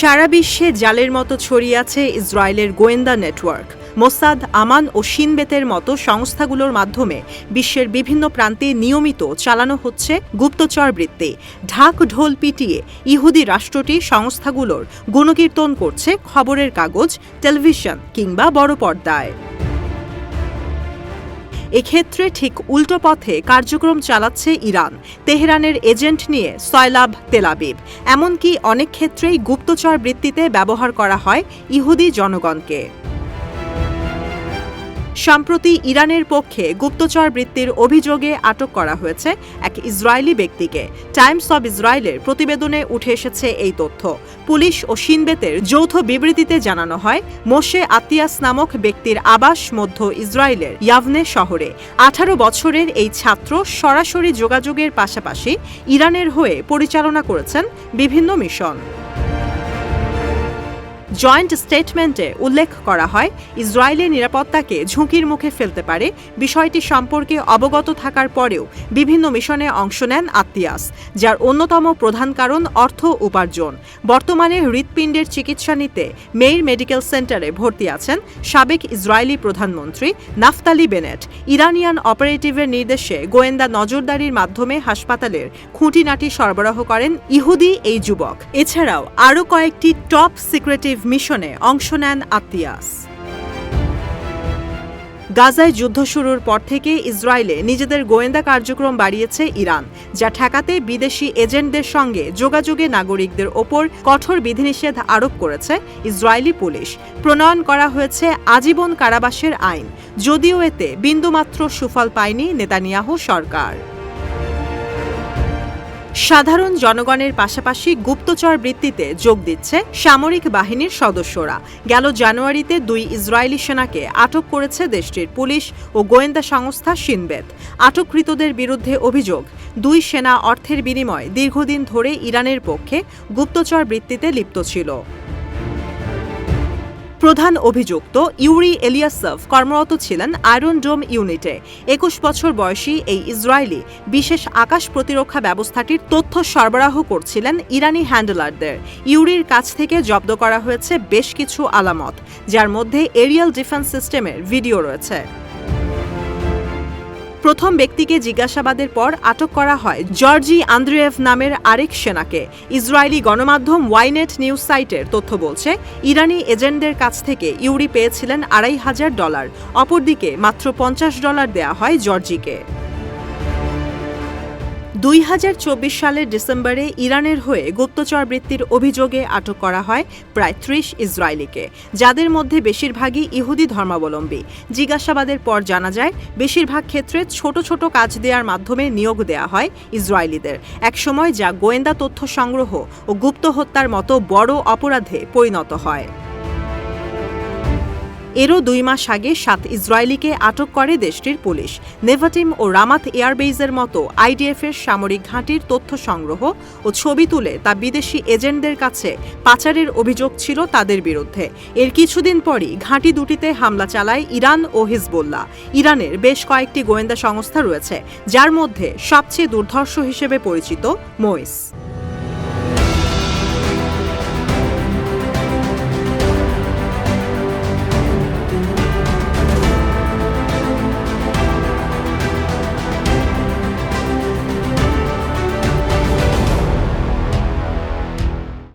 সারা বিশ্বে জালের মতো ছড়িয়ে আছে ইসরায়েলের গোয়েন্দা নেটওয়ার্ক। মোসাদ, আমান ও সিনবেতের মতো সংস্থাগুলোর মাধ্যমে বিশ্বের বিভিন্ন প্রান্তে নিয়মিত চালানো হচ্ছে গুপ্তচর বৃত্তি। ঢাক ঢোল পিটিয়ে ইহুদি রাষ্ট্রটি সংস্থাগুলোর গুণকীর্তন করছে খবরের কাগজ, টেলিভিশন কিংবা বড় পর্দায়। এক্ষেত্রে ঠিক উল্টো পথে কার্যক্রম চালাচ্ছে ইরান। তেহরানের এজেন্ট নিয়ে সয়লাব তেলাবিব এমনকি অনেক ক্ষেত্রেই গুপ্তচর বৃত্তিতে ব্যবহার করা হয় ইহুদি জনগণকে। সম্প্রতি ইরানের পক্ষে গুপ্তচর বৃত্তির অভিযোগে আটক করা হয়েছে এক ইসরায়েলি ব্যক্তিকে। টাইমস অব ইসরায়েলের প্রতিবেদনে উঠে এসেছে এই তথ্য। পুলিশ ও সিনবেতের যৌথ বিবৃতিতে জানানো হয়, মোশে আতিয়াস নামক ব্যক্তির আবাস মধ্য ইসরায়েলের ইয়াভনে শহরে। আঠারো বছরের এই ছাত্র সরাসরি যোগাযোগের পাশাপাশি ইরানের হয়ে পরিচালনা করেছেন বিভিন্ন মিশন। জয়েন্ট স্টেটমেন্টে উল্লেখ করা হয়, ইসরায়েলের নিরাপত্তাকে ঝুঁকির মুখে ফেলতে পারে। বিষয়টি সম্পর্কে অবগত থাকার পরেও বিভিন্ন মিশনে অংশ নেন আত্মিয়াস যার অন্যতম প্রধান কারণ অর্থ উপার্জন। বর্তমানে হৃৎপিণ্ডের চিকিৎসা নিতে মেইর মেডিকেল সেন্টারে ভর্তি আছেন সাবেক ইসরায়েলি প্রধানমন্ত্রী নাফতালি বেনেট। ইরানিয়ান অপারেটিভের নির্দেশে গোয়েন্দা নজরদারির মাধ্যমে হাসপাতালের খুঁটিনাটি সরবরাহ করেন ইহুদি এই যুবক। এছাড়াও আরও কয়েকটি টপ সিক্রেটিভ মিশনে অংশ নেন আত্মিয়াস গাজায় যুদ্ধ শুরুর পর থেকে ইসরায়েলে নিজেদের গোয়েন্দা কার্যক্রম বাড়িয়েছে ইরান, যা ঠেকাতে বিদেশি এজেন্টদের সঙ্গে যোগাযোগে নাগরিকদের ওপর কঠোর বিধিনিষেধ আরোপ করেছে ইসরায়েলি পুলিশ। প্রণয়ন করা হয়েছে আজীবন কারাবাসের আইন, যদিও এতে বিন্দুমাত্র সুফল পায়নি নেতানিয়াহু সরকার। সাধারণ জনগণের পাশাপাশি গুপ্তচর বৃত্তিতে যোগ দিচ্ছে সামরিক বাহিনীর সদস্যরা। গেল জানুয়ারিতে দুই ইসরায়েলি সেনাকে আটক করেছে দেশটির পুলিশ ও গোয়েন্দা সংস্থা সিনবেত। আটককৃতদের বিরুদ্ধে অভিযোগ, দুই সেনা অর্থের বিনিময়ে দীর্ঘদিন ধরে ইরানের পক্ষে গুপ্তচর বৃত্তিতে লিপ্ত ছিল। প্রধান অভিযুক্ত ইউরি এলিয়াসভ কর্মরত ছিলেন আয়রন ডোম ইউনিটে। একুশ বছর বয়সী এই ইসরায়েলি বিশেষ আকাশ প্রতিরক্ষা ব্যবস্থাটির তথ্য সরবরাহ করছিলেন ইরানি হ্যান্ডলারদের। ইউরির কাছ থেকে জব্দ করা হয়েছে বেশ কিছু আলামত, যার মধ্যে এরিয়াল ডিফেন্স সিস্টেমের ভিডিও রয়েছে। প্রথম ব্যক্তিকে জিজ্ঞাসাবাদের পর আটক করা হয় জর্জি আন্দ্রেয়েভ নামের আরেক সেনাকে। ইসরায়েলি গণমাধ্যম ওয়াইনেট নিউজ সাইটের তথ্য বলছে, ইরানি এজেন্টদের কাছ থেকে ইউরি পেয়েছিলেন আড়াই হাজার ডলার, অপরদিকে মাত্র পঞ্চাশ ডলার দেয়া হয় জর্জিকে। দুই হাজার চব্বিশ সালের ডিসেম্বরে ইরানের হয়ে গুপ্তচর বৃত্তির অভিযোগে আটক করা হয় প্রায় ত্রিশ ইসরায়েলিকে, যাদের মধ্যে বেশিরভাগই ইহুদি ধর্মাবলম্বী। জিজ্ঞাসাবাদের পর জানা যায়, বেশিরভাগ ক্ষেত্রে ছোট ছোট কাজ দেওয়ার মাধ্যমে নিয়োগ দেয়া হয় ইসরায়েলিদের। একসময় যা গোয়েন্দা তথ্য সংগ্রহ ও গুপ্ত হত্যার মতো বড় অপরাধে পরিণত হয়। এরও দুই মাস আগে সাত ইসরায়েলিকে আটক করে দেশটির পুলিশ। নেভাটিম ও রামাত এয়ারবেইজের মতো আইডিএফের সামরিক ঘাঁটির তথ্য সংগ্রহ ও ছবি তুলে তা বিদেশি এজেন্টদের কাছে পাচারের অভিযোগ ছিল তাদের বিরুদ্ধে। এর কিছুদিন পরই ঘাঁটি দুটিতে হামলা চালায় ইরান ও হিজবোল্লাহ। ইরানের বেশ কয়েকটি গোয়েন্দা সংস্থা রয়েছে, যার মধ্যে সবচেয়ে দুর্ধর্ষ হিসেবে পরিচিত মোইস।